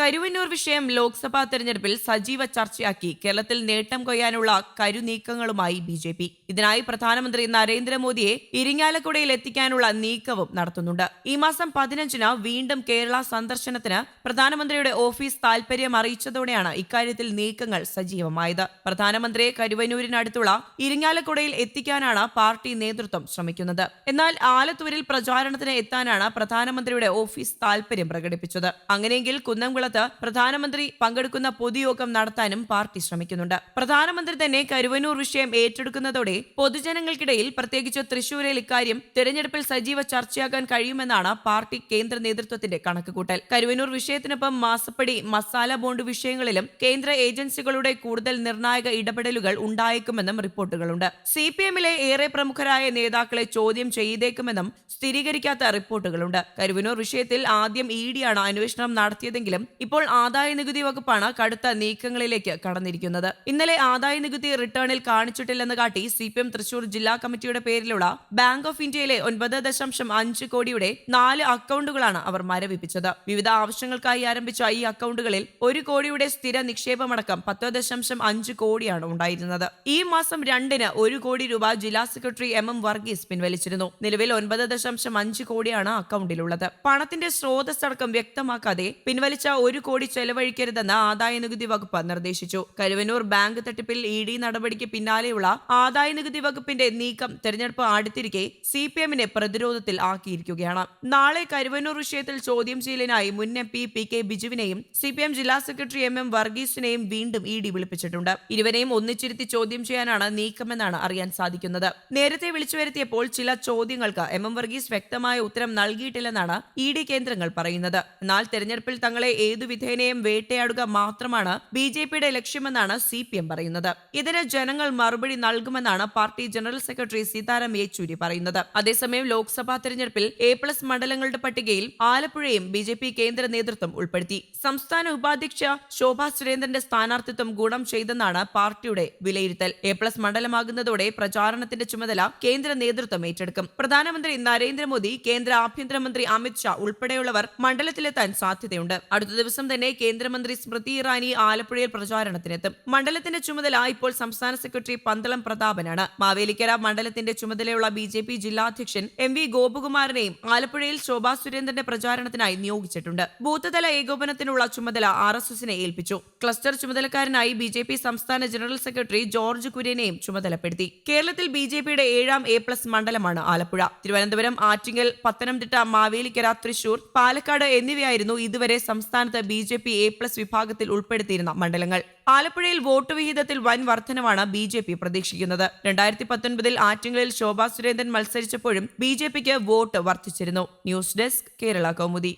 കരുവന്നൂർ വിഷയം ലോക്സഭാ തെരഞ്ഞെടുപ്പിൽ സജീവ ചർച്ചയാക്കി കേരളത്തിൽ നേട്ടം കൊയ്യാനുള്ള കരുനീക്കങ്ങളുമായി ബി ജെ പി. ഇതിനായി പ്രധാനമന്ത്രി നരേന്ദ്രമോദിയെ ഇരിങ്ങാലക്കുടയിൽ എത്തിക്കാനുള്ള നീക്കവും നടത്തുന്നുണ്ട്. ഈ മാസം പതിനഞ്ചിന് വീണ്ടും കേരള സന്ദർശനത്തിന് പ്രധാനമന്ത്രിയുടെ ഓഫീസ് താൽപര്യം അറിയിച്ചതോടെയാണ് ഇക്കാര്യത്തിൽ നീക്കങ്ങൾ സജീവമായത്. പ്രധാനമന്ത്രിയെ കരുവന്നൂരിനടുത്തുള്ള ഇരിങ്ങാലക്കുടയിൽ എത്തിക്കാനാണ് പാർട്ടി നേതൃത്വം ശ്രമിക്കുന്നത്. എന്നാൽ ആലത്തൂരിൽ പ്രചാരണത്തിന് എത്താനാണ് പ്രധാനമന്ത്രിയുടെ ഓഫീസ് താൽപര്യം പ്രകടിപ്പിച്ചത്. അങ്ങനെയെങ്കിൽ കുന്നംകുളത്ത് പ്രധാനമന്ത്രി പങ്കെടുക്കുന്ന പൊതുയോഗം നടത്താനും പാർട്ടി ശ്രമിക്കുന്നുണ്ട്. പ്രധാനമന്ത്രി തന്നെ കരുവന്നൂർ വിഷയം ഏറ്റെടുക്കുന്നതോടെ പൊതുജനങ്ങൾക്കിടയിൽ പ്രത്യേകിച്ച് തൃശൂരിൽ ഇക്കാര്യം തിരഞ്ഞെടുപ്പിൽ സജീവ ചർച്ചയാകാൻ കഴിയുമെന്നാണ് പാർട്ടി കേന്ദ്ര നേതൃത്വത്തിന്റെ കണക്കുകൂട്ടൽ. കരുവന്നൂർ വിഷയത്തിനൊപ്പം മാസപ്പടി മസാല ബോണ്ട് വിഷയങ്ങളിലും കേന്ദ്ര ഏജൻസികളുടെ കൂടുതൽ നിർണായക ഇടപെടലുകൾ ഉണ്ടായേക്കുമെന്നും റിപ്പോർട്ടുകളുണ്ട്. സി പി എമ്മിലെ ഏറെ പ്രമുഖരായ നേതാക്കളെ ചോദ്യം ചെയ്തേക്കുമെന്നും സ്ഥിരീകരിക്കാത്ത റിപ്പോർട്ടുകളുണ്ട്. കരുവനൂർ വിഷയത്തിൽ ആദ്യം ഇ ഡിയാണ് അന്വേഷണം നടത്തിയതെങ്കിലും ഇപ്പോൾ ആദായ നികുതി വകുപ്പാണ് കടുത്ത നീക്കങ്ങളിലേക്ക് കടന്നിരിക്കുന്നത്. ഇന്നലെ ആദായ നികുതി റിട്ടേണിൽ കാണിച്ചിട്ടില്ലെന്ന് കാട്ടി സി പി എം തൃശൂർ ജില്ലാ കമ്മിറ്റിയുടെ പേരിലുള്ള ബാങ്ക് ഓഫ് ഇന്ത്യയിലെ ഒൻപത് ദശാംശം അഞ്ച് കോടിയുടെ നാല് അക്കൗണ്ടുകളാണ് അവർ മരവിപ്പിച്ചത്. വിവിധ ആവശ്യങ്ങൾക്കായി ആരംഭിച്ച ഈ അക്കൗണ്ടുകളിൽ ഒരു കോടിയുടെ സ്ഥിര നിക്ഷേപമടക്കം പത്ത് ദശാംശം അഞ്ച് കോടിയാണ് ഉണ്ടായിരുന്നത്. ഈ മാസം രണ്ടിന് ഒരു കോടി രൂപ ജില്ലാ സെക്രട്ടറി എം എം വർഗീസ് പിൻവലിച്ചിരുന്നു. നിലവിൽ ഒൻപത് ദശാംശം അഞ്ച് കോടിയാണ് അക്കൗണ്ടിലുള്ളത്. പണത്തിന്റെ സ്രോതസ്സടക്കം വ്യക്തമാക്കാതെ പിൻവലിച്ച ഒരു കോടി ചെലവഴിക്കരുതെന്ന് ആദായ നികുതി വകുപ്പ് നിർദ്ദേശിച്ചു. കരുവന്നൂർ ബാങ്ക് തട്ടിപ്പിൽ ഇ ഡി നടപടിക്ക് പിന്നാലെയുള്ള ആദായ നികുതി വകുപ്പിന്റെ നീക്കം തെരഞ്ഞെടുപ്പ് അടുത്തിരിക്കെ സി പി എമ്മിനെ പ്രതിരോധത്തിൽ ആക്കിയിരിക്കുകയാണ്. നാളെ കരുവന്നൂർ വിഷയത്തിൽ ചോദ്യം ചെയ്യലിനായി മുൻ എം പി പി കെ ബിജുവിനെയും സി പി എം ജില്ലാ സെക്രട്ടറി എം എം വർഗീസിനെയും വീണ്ടും ഇ ഡി വിളിപ്പിച്ചിട്ടുണ്ട്. ഇരുവരെയും ഒന്നിച്ചിരുത്തി ചോദ്യം ചെയ്യാനാണ് നീക്കമെന്നാണ് അറിയാൻ സാധിക്കുന്നത്. നേരത്തെ വിളിച്ചു വരുത്തിയപ്പോൾ ചില ചോദ്യങ്ങൾക്ക് എം എം വർഗീസ് വ്യക്തമായ ഉത്തരം നൽകിയിട്ടില്ലെന്നാണ് ഇ ഡി കേന്ദ്രങ്ങൾ പറയുന്നത്. എന്നാൽ തെരഞ്ഞെടുപ്പിൽ തങ്ങളെ ഏതു വിധേനയും വേട്ടയാടുക മാത്രമാണ് ബി ജെ പിയുടെ ലക്ഷ്യമെന്നാണ് സി പി എം പറയുന്നത്. ഇതിന് ജനങ്ങൾ മറുപടി നൽകുമെന്നാണ് party general secretary Sitaram Yechury പറയുന്നത്. അതേസമയം ലോക്സഭാ തെരഞ്ഞെടുപ്പിൽ എ പ്ലസ് മണ്ഡലങ്ങളുടെ പട്ടികയിൽ ആലപ്പുഴയും ബി ജെ പി കേന്ദ്ര നേതൃത്വം ഉൾപ്പെടുത്തി. സംസ്ഥാന ഉപാധ്യക്ഷ ശോഭാ സുരേന്ദ്രന്റെ സ്ഥാനാർത്ഥിത്വം ഗുണം ചെയ്തെന്നാണ് പാർട്ടിയുടെ വിലയിരുത്തൽ. എ പ്ലസ് മണ്ഡലമാകുന്നതോടെ പ്രചാരണത്തിന്റെ ചുമതല കേന്ദ്ര നേതൃത്വം ഏറ്റെടുക്കും. പ്രധാനമന്ത്രി നരേന്ദ്രമോദി കേന്ദ്ര ആഭ്യന്തരമന്ത്രി അമിത് ഷാ ഉൾപ്പെടെയുള്ളവർ മണ്ഡലത്തിലെത്താൻ സാധ്യതയുണ്ട്. അടുത്ത ദിവസം തന്നെ കേന്ദ്രമന്ത്രി സ്മൃതി ഇറാനി ആലപ്പുഴയിൽ പ്രചാരണത്തിനെത്തും. മണ്ഡലത്തിന്റെ ചുമതല ഇപ്പോൾ സംസ്ഥാന സെക്രട്ടറി പന്തളം പ്രതാപനാണ്. മാവേലിക്കര മണ്ഡലത്തിന്റെ ചുമതലയുള്ള ബി ജെ പി ജില്ലാധ്യക്ഷൻ എം വി ഗോപകുമാറിനെയും ആലപ്പുഴയിൽ ശോഭാ സുരേന്ദ്രന്റെ പ്രചാരണത്തിനായി നിയോഗിച്ചിട്ടുണ്ട്. ബൂത്തുതല ഏകോപനത്തിനുള്ള ചുമതല ആർ എസ് എസിനെ ഏൽപ്പിച്ചു. ക്ലസ്റ്റർ ചുമതലക്കാരനായി ബി ജെ പി സംസ്ഥാന ജനറൽ സെക്രട്ടറി ജോർജ് കുര്യനെയും ചുമതലപ്പെടുത്തി. കേരളത്തിൽ ബി ജെ പിയുടെ ഏഴാം എ പ്ലസ് മണ്ഡലമാണ് ആലപ്പുഴ. തിരുവനന്തപുരം ആറ്റിങ്ങൽ പത്തനംതിട്ട മാവേലിക്കര തൃശൂർ പാലക്കാട് എന്നിവയായിരുന്നു ഇതുവരെ സംസ്ഥാനത്ത് B J P A plus വിഭാഗത്തിൽ ഉൾപ്പെടുത്തിയിരുന്ന മണ്ഡലങ്ങൾ. ആലപ്പുഴയിൽ വോട്ട് വിഹിതത്തിൽ വൻ വർധനവാണ് ബി ജെ പി പ്രതീക്ഷിക്കുന്നത്. രണ്ടായിരത്തി പത്തൊൻപതിൽ ആറ്റിങ്ങലിൽ ശോഭാ സുരേന്ദ്രൻ മത്സരിച്ചപ്പോഴും ബി ജെ പിക്ക് vote വർദ്ധിച്ചിരുന്നു. News desk Kerala Kaumudi.